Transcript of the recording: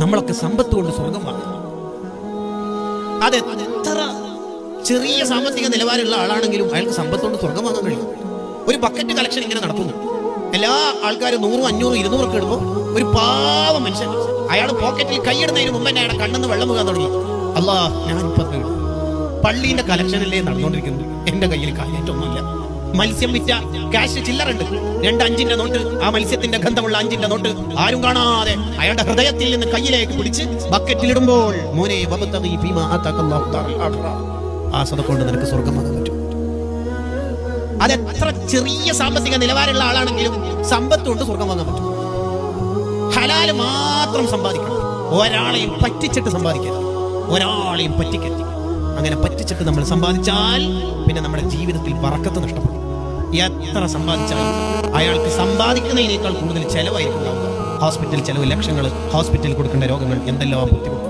നമ്മളൊക്കെ സമ്പത്ത് കൊണ്ട് സ്വർഗം വാങ്ങും. അത് എത്ര ചെറിയ സാമ്പത്തിക നിലവാരമുള്ള ആളാണെങ്കിലും അയാൾക്ക് സമ്പത്ത് കൊണ്ട് സ്വർഗം വാങ്ങാൻ കഴിയും. ഒരു ബക്കറ്റ് കളക്ഷൻ ഇങ്ങനെ നടത്തുന്നു എല്ലാ ആൾക്കാരും നൂറും അഞ്ഞൂറും ഇരുന്നൂറൊക്കെ ഇടുമ്പോൾ ഒരു പാവ മനുഷ്യൻ. അയാൾ പോക്കറ്റിൽ കൈയിടുന്നതിന് മുമ്പ് തന്നെ അയാളെ കണ്ണെന്ന് വെള്ളം പോകാൻ തുടങ്ങി. അല്ലാ ഞാൻ ഇപ്പം പള്ളീന്റെ കളക്ഷനല്ലേ നടന്നുകൊണ്ടിരിക്കുന്നത് എന്റെ കയ്യിൽ കാഞ്ഞിട്ടൊന്നുമില്ല മത്സ്യം വിറ്റ ക്യാഷ് ചില്ലറുണ്ട്. രണ്ട് അഞ്ചിന്റെ നോട്ട് ആ മത്സ്യത്തിന്റെ ഗന്ധമുള്ള അഞ്ചിന്റെ നോട്ട് ആരും കാണാതെ അയാളുടെ ഹൃദയത്തിൽ നിന്ന് കയ്യിലേക്ക് പിടിച്ച് ബക്കറ്റിലിടുമ്പോൾ മോനെ. ആ സദക്കൊണ്ട് നിനക്ക് സ്വർഗം വന്നു പറ്റും. അതെത്ര ചെറിയ സാമ്പത്തിക നിലവാരമുള്ള ആളാണെങ്കിലും സമ്പത്ത് കൊണ്ട് സ്വർഗം വാങ്ങാൻ പറ്റും. ഹലാൽ മാത്രം സമ്പാദിക്കണം. ഒരാളെയും പറ്റിച്ചിട്ട് സമ്പാദിക്കരുത്. ഒരാളെയും പറ്റിക്കരുത്. അങ്ങനെ പറ്റിച്ചിട്ട് നമ്മൾ സമ്പാദിച്ചാൽ പിന്നെ നമ്മുടെ ജീവിതത്തിൽ വറക്കത്ത് നഷ്ടപ്പെടും. എത്ര സമ്പാദിച്ചാലും അയാൾക്ക് സമ്പാദിക്കുന്നതിനേക്കാൾ കൂടുതൽ ചെലവായിരിക്കും ഹോസ്പിറ്റൽ ചെലവ് ലക്ഷങ്ങൾ ഹോസ്പിറ്റലിൽ കൊടുക്കേണ്ട രോഗങ്ങൾ എന്തെല്ലാം ബുദ്ധിമുട്ട്.